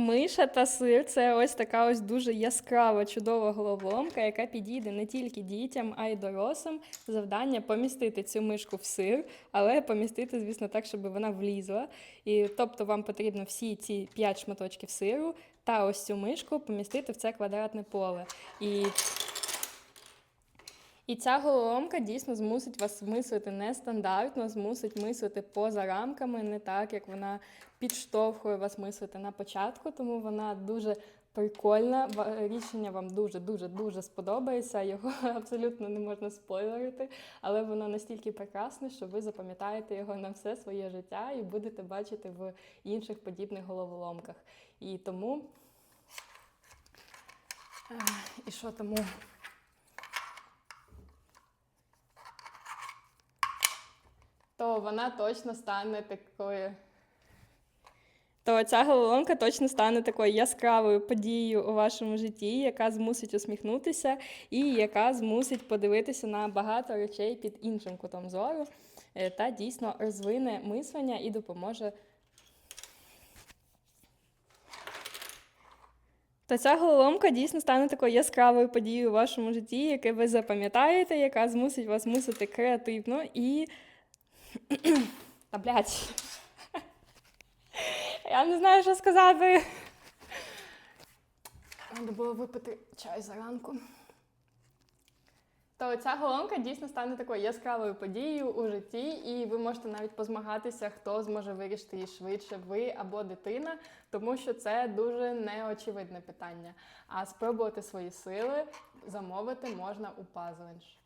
Миша та сир це ось така ось дуже яскрава, чудова головоломка, яка підійде не тільки дітям, а й дорослим. Завдання помістити цю мишку в сир, але помістити, звісно, так, щоб вона влізла. І тобто вам потрібно всі ці 5 шматочків сиру та ось цю мишку помістити в це квадратне поле. І і ця головоломка дійсно змусить вас мислити нестандартно, змусить мислити поза рамками, не так, як вона підштовхує вас мислити на початку, тому вона дуже прикольна. Рішення вам дуже-дуже дуже сподобається. Його абсолютно не можна спойлерити, але воно настільки прекрасне, що ви запам'ятаєте його на все своє життя і будете бачити в інших подібних головоломках. І тому. І що тому? То вона точно стане такою. То ця головоломка точно стане такою яскравою подією у вашому житті, яка змусить усміхнутися і яка змусить подивитися на багато речей під іншим кутом зору, е, та дійсно розвине мислення і допоможе. То ця головоломка дійсно стане такою яскравою подією у вашому житті, яке ви запам'ятаєте, яка змусить вас мислити креативно і та блядь. Я не знаю, що сказати. Треба було випити чай зранку. То ця головоломка дійсно стане такою яскравою подією у житті, і ви можете навіть позмагатися, хто зможе вирішити її швидше, ви або дитина, тому що це дуже неочевидне питання. А спробувати свої сили замовити можна у Puzzlench.